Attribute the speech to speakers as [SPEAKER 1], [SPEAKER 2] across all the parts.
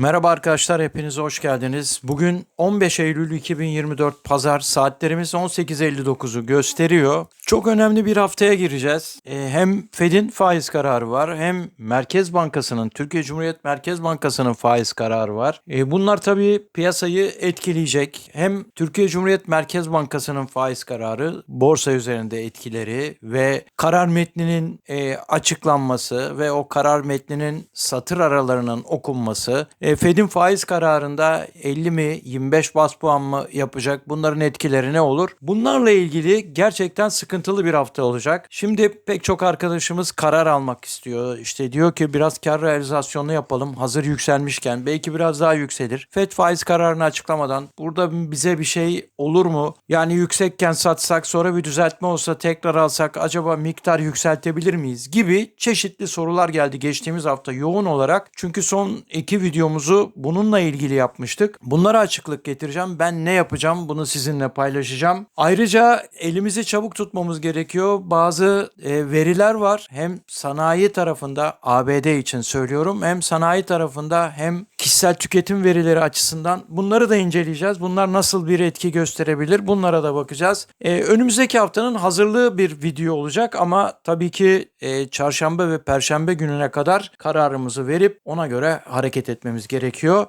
[SPEAKER 1] Merhaba arkadaşlar, hepiniz hoş geldiniz. Bugün 15 Eylül 2024 Pazar saatlerimiz 18.59'u gösteriyor. Çok önemli bir haftaya gireceğiz. Ee, hem Fed'in faiz kararı var, hem Merkez Bankası'nın, Türkiye Cumhuriyet Merkez Bankası'nın faiz kararı var. Ee, bunlar tabii piyasayı etkileyecek. Hem Türkiye Cumhuriyet Merkez Bankası'nın faiz kararı, borsa üzerinde etkileri ve karar metninin e, açıklanması ve o karar metninin satır aralarının okunması, e, Fed'in faiz kararında 50 mi 25 bas puan mı yapacak bunların etkileri ne olur? Bunlarla ilgili gerçekten sıkıntılı bir hafta olacak. Şimdi pek çok arkadaşımız karar almak istiyor. İşte diyor ki biraz kar realizasyonu yapalım hazır yükselmişken belki biraz daha yükselir. Fed faiz kararını açıklamadan burada bize bir şey olur mu? Yani yüksekken satsak sonra bir düzeltme olsa tekrar alsak acaba miktar yükseltebilir miyiz gibi çeşitli sorular geldi geçtiğimiz hafta yoğun olarak. Çünkü son iki videomuzu bununla ilgili yapmıştık. Bunlara açıklık getireceğim. Ben ne yapacağım bunu sizinle paylaşacağım. Ayrıca elimizi çabuk tutmamız gerekiyor. Bazı e, veriler var. Hem sanayi tarafında ABD için söylüyorum. Hem sanayi tarafında hem kişisel tüketim verileri açısından bunları da inceleyeceğiz. Bunlar nasıl bir etki gösterebilir? Bunlara da bakacağız. E, önümüzdeki haftanın hazırlığı bir video olacak ama tabii ki e, çarşamba ve perşembe gününe kadar kararımızı verip ona göre hareket etmemiz gerekiyor.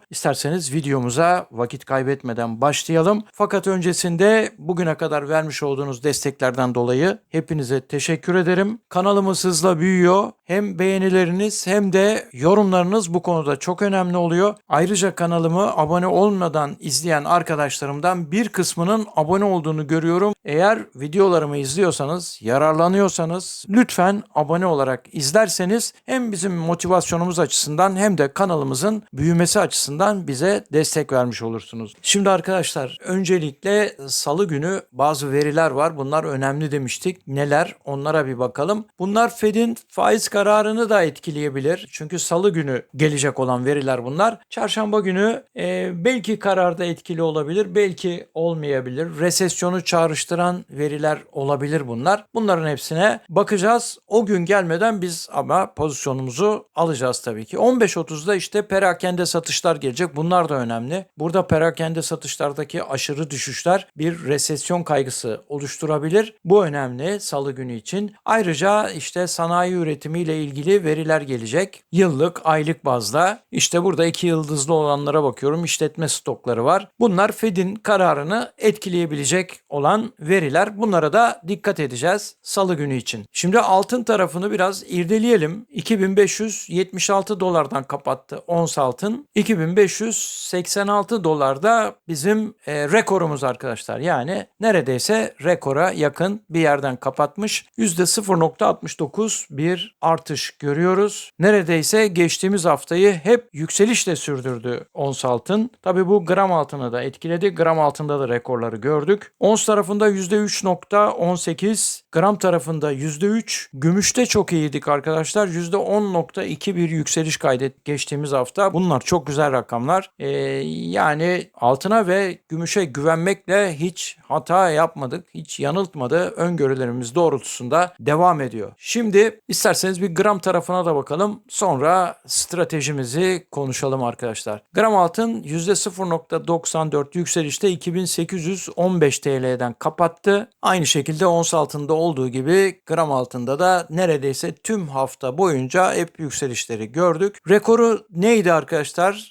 [SPEAKER 1] İsterseniz videomuza vakit kaybetmeden başlayalım. Fakat öncesinde bugüne kadar vermiş olduğunuz desteklerden dolayı hepinize teşekkür ederim. Kanalımız hızla büyüyor. Hem beğenileriniz hem de yorumlarınız bu konuda çok önemli oluyor. Ayrıca kanalımı abone olmadan izleyen arkadaşlarımdan bir kısmının abone olduğunu görüyorum. Eğer videolarımı izliyorsanız, yararlanıyorsanız lütfen abone olarak izlerseniz hem bizim motivasyonumuz açısından hem de kanalımızın büyümesi açısından bize destek vermiş olursunuz. Şimdi arkadaşlar öncelikle salı günü bazı veriler var. Bunlar önemli demiştik. Neler? Onlara bir bakalım. Bunlar Fed'in faiz kararını da etkileyebilir. Çünkü salı günü gelecek olan veriler bunlar. Çarşamba günü e, belki kararda etkili olabilir, belki olmayabilir. Resesyonu çağrıştıran veriler olabilir bunlar. Bunların hepsine bakacağız. O gün gelmeden biz ama pozisyonumuzu alacağız tabii ki. 15.30'da işte perakende satışlar gelecek. Bunlar da önemli. Burada perakende satışlardaki aşırı düşüşler bir resesyon kaygısı oluşturabilir. Bu önemli salı günü için. Ayrıca işte sanayi üretimiyle ilgili veriler gelecek. Yıllık, aylık bazda. İşte burada iki yıldızlı olanlara bakıyorum. İşletme stokları var. Bunlar Fed'in kararını etkileyebilecek olan veriler. Bunlara da dikkat edeceğiz salı günü için. Şimdi altın tarafını biraz irdeleyelim. 2576 dolardan kapattı ons altın. 2586 dolarda bizim e, rekorumuz arkadaşlar. Yani neredeyse rekora yakın bir yerden kapatmış. %0.69 bir artış görüyoruz. Neredeyse geçtiğimiz haftayı hep yükselişle sürdürdü ons altın. Tabi bu gram altını da etkiledi. Gram altında da rekorları gördük. Ons tarafında %3.18, gram tarafında %3. Gümüşte çok iyiydik arkadaşlar. %10.2 bir yükseliş kaydet geçtiğimiz hafta. Bunlar çok güzel rakamlar. Ee, yani altına ve gümüşe güvenmekle hiç hata yapmadık. Hiç yanıltmadı. Öngörülerimiz doğrultusunda devam ediyor. Şimdi isterseniz bir gram tarafına da bakalım. Sonra stratejimizi konuşalım arkadaşlar. Gram altın %0.94 yükselişte 2815 TL'den kapattı. Aynı şekilde ons altında olduğu gibi gram altında da neredeyse tüm hafta boyunca hep yükselişleri gördük. Rekoru neydi arkadaşlar?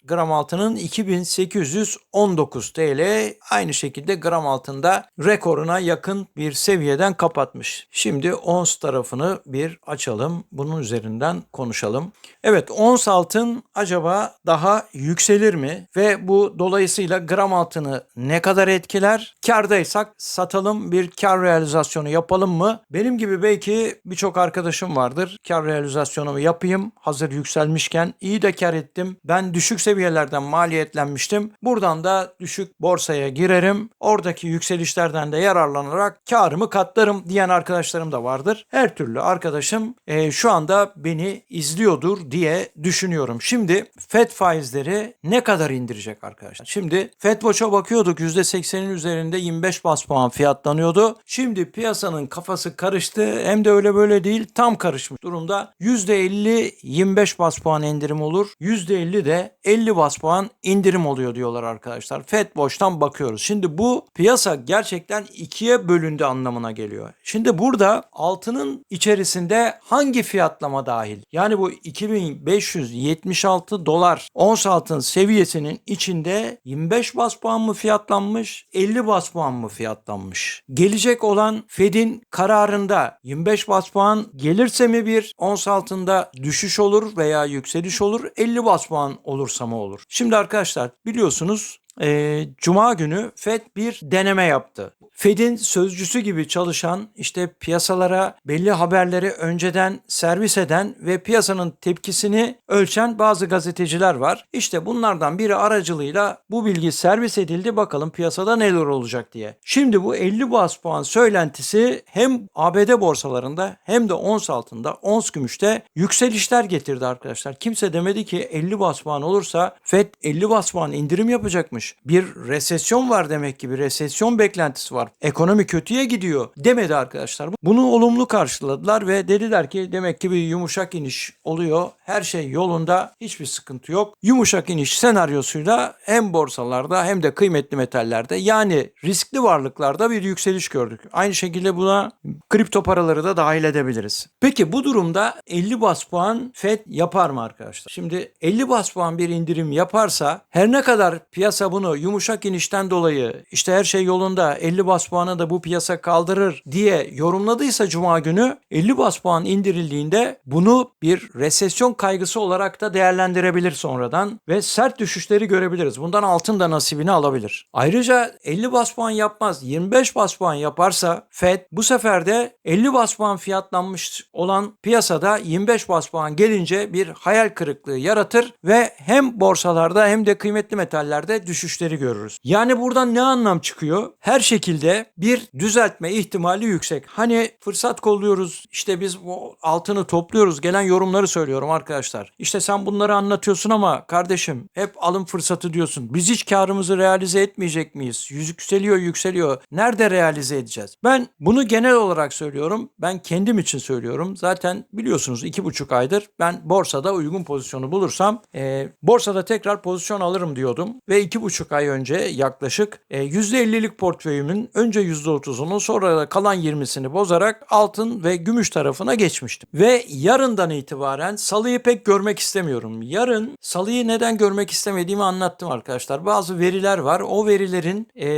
[SPEAKER 1] Gram altının 2819 TL. Aynı şekilde gram altında rekoruna yakın bir seviyeden kapatmış. Şimdi ons tarafını bir açalım. Bunun üzerinden konuşalım. Evet ons altın acaba daha yükselir mi? Ve bu dolayısıyla gram altını ne kadar etkiler? Kardaysak satalım bir kar realizasyonu yapalım mı? Benim gibi belki birçok arkadaşım vardır. Kar realizasyonumu yapayım. Hazır yükselmişken iyi de kar ettim. Ben düşük seviyelerden maliyetlenmiştim. Buradan da düşük borsaya girerim. Oradaki yükselişlerden de yararlanarak karımı katlarım diyen arkadaşlarım da vardır. Her türlü arkadaşım e, şu anda beni izliyordur diye düşünüyorum. Şimdi FED faiz faizleri ne kadar indirecek arkadaşlar? Şimdi FedWatch'a bakıyorduk %80'in üzerinde 25 bas puan fiyatlanıyordu. Şimdi piyasanın kafası karıştı. Hem de öyle böyle değil tam karışmış durumda. %50 25 bas puan indirim olur. %50 de 50 bas puan indirim oluyor diyorlar arkadaşlar. FedWatch'tan bakıyoruz. Şimdi bu piyasa gerçekten ikiye bölündü anlamına geliyor. Şimdi burada altının içerisinde hangi fiyatlama dahil? Yani bu 2576 dolar ons altın seviyesinin içinde 25 bas puan mı fiyatlanmış, 50 bas puan mı fiyatlanmış? Gelecek olan Fed'in kararında 25 bas puan gelirse mi bir ons altında düşüş olur veya yükseliş olur, 50 bas puan olursa mı olur? Şimdi arkadaşlar biliyorsunuz e, Cuma günü Fed bir deneme yaptı. Fed'in sözcüsü gibi çalışan işte piyasalara belli haberleri önceden servis eden ve piyasanın tepkisini ölçen bazı gazeteciler var. İşte bunlardan biri aracılığıyla bu bilgi servis edildi bakalım piyasada neler olacak diye. Şimdi bu 50 bas puan söylentisi hem ABD borsalarında hem de ons altında, ons gümüşte yükselişler getirdi arkadaşlar. Kimse demedi ki 50 bas puan olursa Fed 50 bas puan indirim yapacakmış. Bir resesyon var demek ki bir resesyon beklentisi var. Ekonomi kötüye gidiyor demedi arkadaşlar. Bunu olumlu karşıladılar ve dediler ki demek ki bir yumuşak iniş oluyor. Her şey yolunda. Hiçbir sıkıntı yok. Yumuşak iniş senaryosuyla hem borsalarda hem de kıymetli metallerde yani riskli varlıklarda bir yükseliş gördük. Aynı şekilde buna kripto paraları da dahil edebiliriz. Peki bu durumda 50 bas puan Fed yapar mı arkadaşlar? Şimdi 50 bas puan bir indirim yaparsa her ne kadar piyasa bunu yumuşak inişten dolayı işte her şey yolunda 50 bas puanı da bu piyasa kaldırır diye yorumladıysa cuma günü 50 bas puan indirildiğinde bunu bir resesyon kaygısı olarak da değerlendirebilir sonradan ve sert düşüşleri görebiliriz. Bundan altın da nasibini alabilir. Ayrıca 50 bas puan yapmaz 25 bas puan yaparsa Fed bu sefer de 50 bas puan fiyatlanmış olan piyasada 25 bas puan gelince bir hayal kırıklığı yaratır ve hem borsalarda hem de kıymetli metallerde düşüşleri görürüz. Yani buradan ne anlam çıkıyor? Her şekilde bir düzeltme ihtimali yüksek. Hani fırsat kolluyoruz işte biz bu altını topluyoruz gelen yorumları söylüyorum arkadaşlar. İşte sen bunları anlatıyorsun ama kardeşim hep alım fırsatı diyorsun. Biz hiç karımızı realize etmeyecek miyiz? Yükseliyor yükseliyor. Nerede realize edeceğiz? Ben bunu genel olarak söylüyorum. Ben kendim için söylüyorum. Zaten biliyorsunuz iki buçuk aydır ben borsada uygun pozisyonu bulursam e, borsada tekrar pozisyon alırım diyordum. Ve iki buçuk ay önce yaklaşık e, %50'lik portföyümün önce %30'unu sonra da kalan 20'sini bozarak altın ve gümüş tarafına geçmiştim. Ve yarından itibaren salıyı pek görmek istemiyorum. Yarın salıyı neden görmek istemediğimi anlattım arkadaşlar. Bazı veriler var. O verilerin e,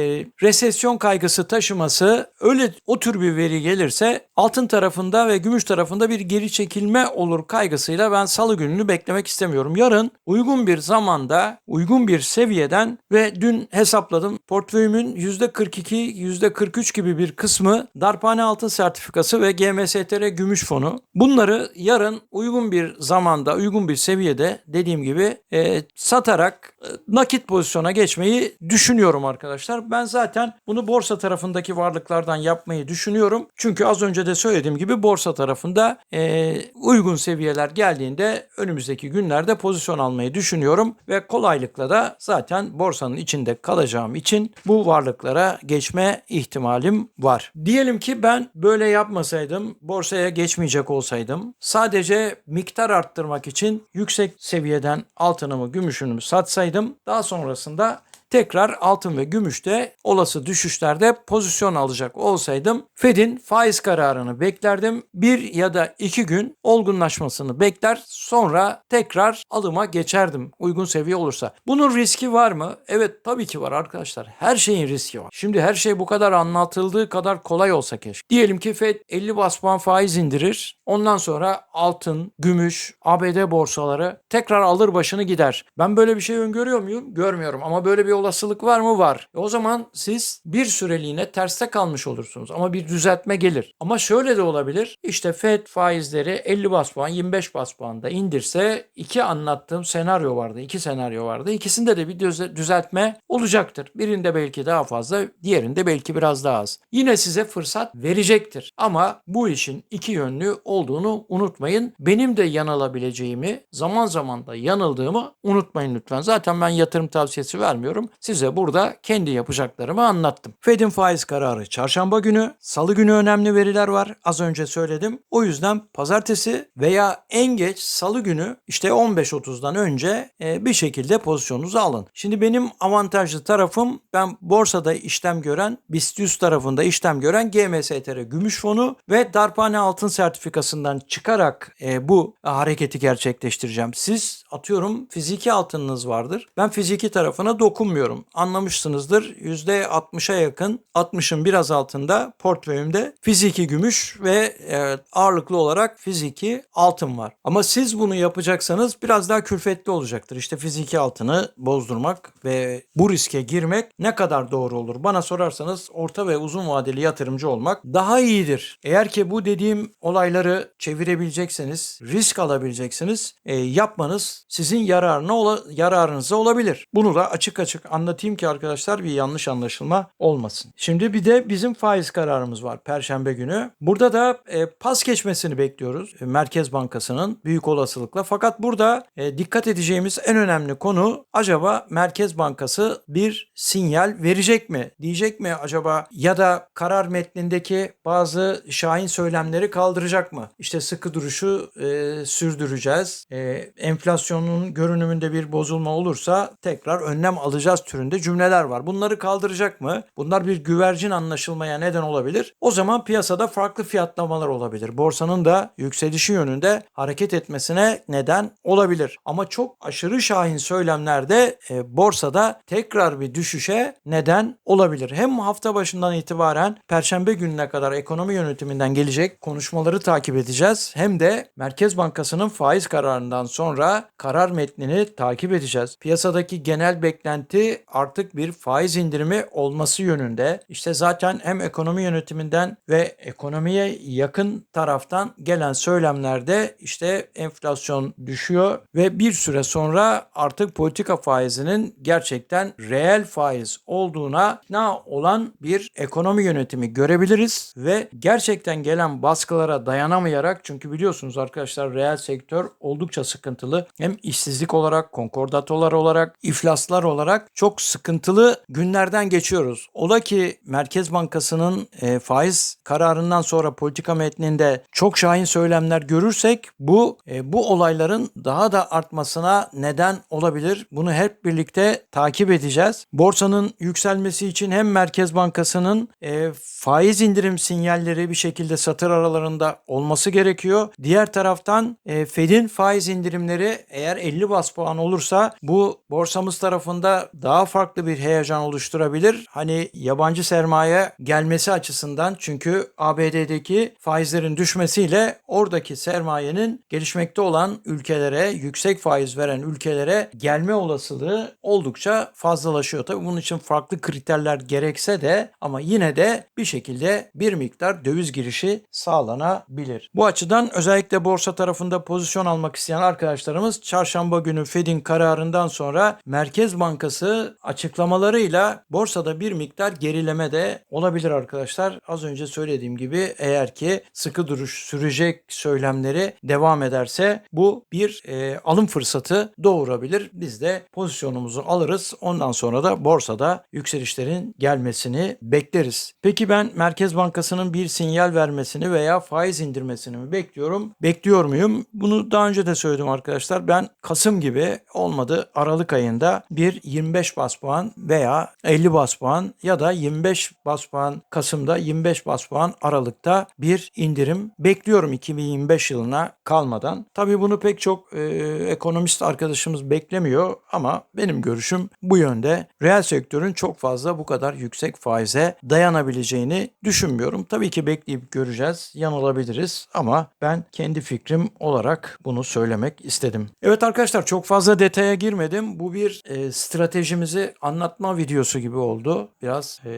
[SPEAKER 1] resesyon kaygısı taşıması öyle o tür bir veri gelirse altın tarafında ve gümüş tarafında bir geri çekilme olur kaygısıyla ben salı gününü beklemek istemiyorum. Yarın uygun bir zamanda uygun bir seviyeden ve dün hesapladım portföyümün %42 %43 gibi bir kısmı darphane altın sertifikası ve GMSTR gümüş fonu. Bunları yarın uygun bir zamanda uygun bir seviyede dediğim gibi e, satarak e, nakit pozisyona geçmeyi düşünüyorum arkadaşlar. Ben zaten bunu borsa tarafındaki varlıklardan yapmayı düşünüyorum. Çünkü az önce de söylediğim gibi borsa tarafında e, uygun seviyeler geldiğinde önümüzdeki günlerde pozisyon almayı düşünüyorum ve kolaylıkla da zaten borsanın içinde kalacağım için bu varlıklara geçme ihtimalim var. Diyelim ki ben böyle yapmasaydım, borsaya geçmeyecek olsaydım, sadece miktar arttırmak için yüksek seviyeden altınımı, gümüşümü satsaydım, daha sonrasında tekrar altın ve gümüşte olası düşüşlerde pozisyon alacak olsaydım Fed'in faiz kararını beklerdim. Bir ya da iki gün olgunlaşmasını bekler sonra tekrar alıma geçerdim uygun seviye olursa. Bunun riski var mı? Evet tabii ki var arkadaşlar. Her şeyin riski var. Şimdi her şey bu kadar anlatıldığı kadar kolay olsa keşke. Diyelim ki Fed 50 bas puan faiz indirir. Ondan sonra altın, gümüş, ABD borsaları tekrar alır başını gider. Ben böyle bir şey öngörüyor muyum? Görmüyorum ama böyle bir olasılık var mı? Var. E o zaman siz bir süreliğine terste kalmış olursunuz ama bir düzeltme gelir. Ama şöyle de olabilir. İşte FED faizleri 50 bas puan 25 bas puanda indirse iki anlattığım senaryo vardı. iki senaryo vardı. İkisinde de bir düze- düzeltme olacaktır. Birinde belki daha fazla, diğerinde belki biraz daha az. Yine size fırsat verecektir. Ama bu işin iki yönlü olduğunu unutmayın. Benim de yanılabileceğimi, zaman zaman da yanıldığımı unutmayın lütfen. Zaten ben yatırım tavsiyesi vermiyorum. Size burada kendi yapacaklarımı anlattım. Fed'in faiz kararı çarşamba günü, salı günü önemli veriler var. Az önce söyledim. O yüzden pazartesi veya en geç salı günü işte 15.30'dan önce e, bir şekilde pozisyonunuzu alın. Şimdi benim avantajlı tarafım ben borsada işlem gören, BIST 100 tarafında işlem gören GMSTR gümüş fonu ve darphane altın sertifikasından çıkarak e, bu hareketi gerçekleştireceğim. Siz atıyorum fiziki altınınız vardır. Ben fiziki tarafına dokunmuyorum. Anlamışsınızdır. %60'a yakın 60'ın biraz altında portföyümde fiziki gümüş ve e, ağırlıklı olarak fiziki altın var. Ama siz bunu yapacaksanız biraz daha külfetli olacaktır. İşte fiziki altını bozdurmak ve bu riske girmek ne kadar doğru olur? Bana sorarsanız orta ve uzun vadeli yatırımcı olmak daha iyidir. Eğer ki bu dediğim olayları çevirebilecekseniz, risk alabileceksiniz, e, yapmanız sizin yararına ola, yararınıza olabilir. Bunu da açık açık anlatayım ki arkadaşlar bir yanlış anlaşılma olmasın. Şimdi bir de bizim faiz kararımız var Perşembe günü. Burada da e, pas geçmesini bekliyoruz e, Merkez Bankası'nın büyük olasılıkla. Fakat burada e, dikkat edeceğimiz en önemli konu acaba Merkez Bankası bir sinyal verecek mi? Diyecek mi acaba ya da karar metnindeki bazı şahin söylemleri kaldıracak mı? İşte sıkı duruşu e, sürdüreceğiz. E, enflasyonun görünümünde bir bozulma olursa tekrar önlem alacağız türünde cümleler var. Bunları kaldıracak mı? Bunlar bir güvercin anlaşılmaya neden olabilir. O zaman piyasada farklı fiyatlamalar olabilir. Borsanın da yükselişi yönünde hareket etmesine neden olabilir. Ama çok aşırı şahin söylemlerde e, borsada tekrar bir düşüşe neden olabilir. Hem hafta başından itibaren perşembe gününe kadar ekonomi yönetiminden gelecek konuşmaları takip edeceğiz. Hem de Merkez Bankası'nın faiz kararından sonra karar metnini takip edeceğiz. Piyasadaki genel beklenti artık bir faiz indirimi olması yönünde. İşte zaten hem ekonomi yönetiminden ve ekonomiye yakın taraftan gelen söylemlerde işte enflasyon düşüyor ve bir süre sonra artık politika faizinin gerçekten reel faiz olduğuna ikna olan bir ekonomi yönetimi görebiliriz ve gerçekten gelen baskılara dayanamayarak çünkü biliyorsunuz arkadaşlar reel sektör oldukça sıkıntılı. Hem işsizlik olarak, konkordatolar olarak, iflaslar olarak çok sıkıntılı günlerden geçiyoruz. Ola ki Merkez Bankası'nın e, faiz kararından sonra politika metninde çok şahin söylemler görürsek bu e, bu olayların daha da artmasına neden olabilir. Bunu hep birlikte takip edeceğiz. Borsanın yükselmesi için hem Merkez Bankası'nın e, faiz indirim sinyalleri bir şekilde satır aralarında olması gerekiyor. Diğer taraftan e, Fed'in faiz indirimleri eğer 50 bas puan olursa bu borsamız tarafında daha farklı bir heyecan oluşturabilir. Hani yabancı sermaye gelmesi açısından çünkü ABD'deki faizlerin düşmesiyle oradaki sermayenin gelişmekte olan ülkelere, yüksek faiz veren ülkelere gelme olasılığı oldukça fazlalaşıyor. Tabii bunun için farklı kriterler gerekse de ama yine de bir şekilde bir miktar döviz girişi sağlanabilir. Bu açıdan özellikle borsa tarafında pozisyon almak isteyen arkadaşlarımız çarşamba günü Fed'in kararından sonra Merkez Bankası açıklamalarıyla borsada bir miktar gerileme de olabilir arkadaşlar. Az önce söylediğim gibi eğer ki sıkı duruş sürecek söylemleri devam ederse bu bir e, alım fırsatı doğurabilir. Biz de pozisyonumuzu alırız. Ondan sonra da borsada yükselişlerin gelmesini bekleriz. Peki ben Merkez Bankası'nın bir sinyal vermesini veya faiz indirmesini mi bekliyorum? Bekliyor muyum? Bunu daha önce de söyledim arkadaşlar. Ben Kasım gibi olmadı Aralık ayında bir 25 bas puan veya 50 bas puan ya da 25 bas puan Kasım'da 25 bas puan Aralık'ta bir indirim bekliyorum 2025 yılına kalmadan. Tabii bunu pek çok e, ekonomist arkadaşımız beklemiyor ama benim görüşüm bu yönde. Reel sektörün çok fazla bu kadar yüksek faize dayanabileceğini düşünmüyorum. Tabii ki bekleyip göreceğiz. Yanılabiliriz ama ben kendi fikrim olarak bunu söylemek istedim. Evet arkadaşlar çok fazla detaya girmedim. Bu bir e, strateji stratejimizi anlatma videosu gibi oldu. Biraz e,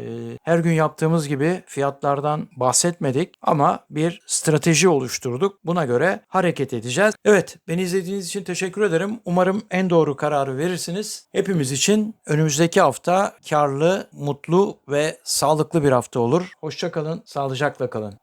[SPEAKER 1] her gün yaptığımız gibi fiyatlardan bahsetmedik ama bir strateji oluşturduk. Buna göre hareket edeceğiz. Evet, beni izlediğiniz için teşekkür ederim. Umarım en doğru kararı verirsiniz. Hepimiz için önümüzdeki hafta karlı, mutlu ve sağlıklı bir hafta olur. Hoşçakalın, sağlıcakla kalın.